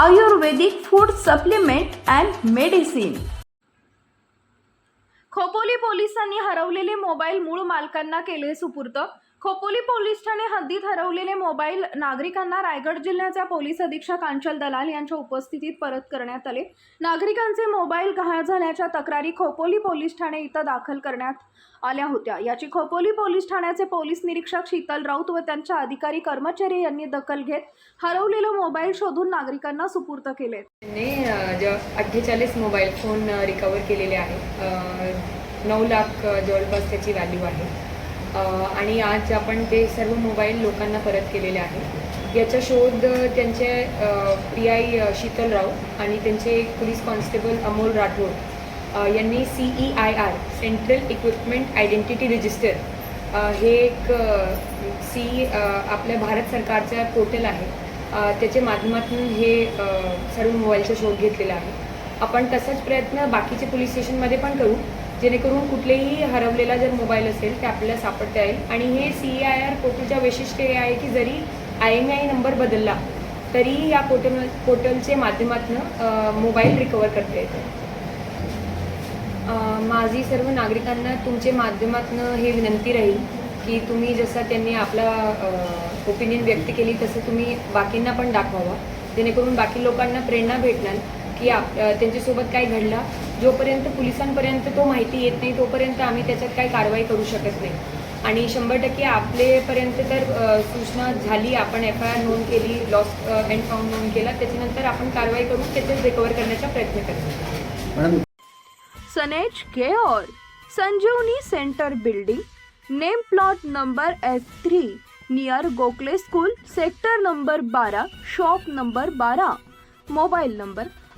Ayurvedic food supplement and medicine. Khopoli पोलिसांनी हरवलेले mobile मूळ मालकांना केले सुपूर्त खोपोली पोलीस ठाणे हद्दीत हरवलेले मोबाईल नागरिकांना रायगड जिल्ह्याच्या पोलीस अधीक्षक अंचल दलाल यांच्या उपस्थितीत परत करण्यात आले. नागरिकांचे मोबाईल गहाळ झाल्याच्या तक्रारी खोपोली पोलीस ठाणे इथं दाखल करण्यात आल्या होत्या. याची खोपोली पोलीस ठाण्याचे पोलीस निरीक्षक शीतल राऊत व त्यांच्या अधिकारी कर्मचारी यांनी दखल घेत हरवलेला मोबाईल शोधून नागरिकांना सुपूर्त केले. अठ्ठेचाळीस मोबाईल फोन रिकवर केलेले आहेत. नऊ लाख जवळपास त्याची व्हॅल्यू आहे. आणि आज आपण ते सर्व मोबाईल लोकांना परत केलेले आहे याचा शोध त्यांचे पी आय शीतल राव आणि त्यांचे पोलीस कॉन्स्टेबल अमोल राठोड यांनी C E I R central equipment identity register हे एक सी आपल्या भारत सरकारचं पोर्टल आहे. त्याच्या माध्यमातून हे सर्व मोबाईलचा शोध घेतलेला आहे. आपण तसाच प्रयत्न बाकीचे पोलीस स्टेशनमध्ये पण करू. जेणेकरून कुठलेही हरवलेला जर मोबाईल असेल ते आपल्याला सापडता येईल. आणि हे सी आय आर पोर्टलच्या वैशिष्ट्य हे आहे की जरी आय एम आय नंबर बदलला तरी या पोर्टल पोर्टलच्या माध्यमातून मोबाईल रिकवर करता येतो. माझी सर्व नागरिकांना तुमच्या माध्यमातून हे विनंती राहील की तुम्ही जसं त्यांनी आपला ओपिनियन व्यक्त केली तसं तुम्ही बाकींना पण दाखवावा. जेणेकरून बाकी लोकांना प्रेरणा भेटणार. की आप त्यांच्यासोबत काय घडला. जोपर्यंत पोलिसांपर्यंत तो माहिती येत नाही तोपर्यंत आम्ही त्याच्यात काही कारवाई करू शकत नाही. आणि शंभर टक्के आपलेपर्यंत तर सूचना झाली आपण एफ आय आर नोंद केली लॉस अँड फाउंड नोंद केला त्याच्यानंतर आपण कारवाई करून त्याच्यात रिकवर करण्याचा प्रयत्न करतो. सनेज care Sanjeevani centre building name plot number F three near Gokhale school sector number बारा शॉप नंबर बारा मोबाईल नंबर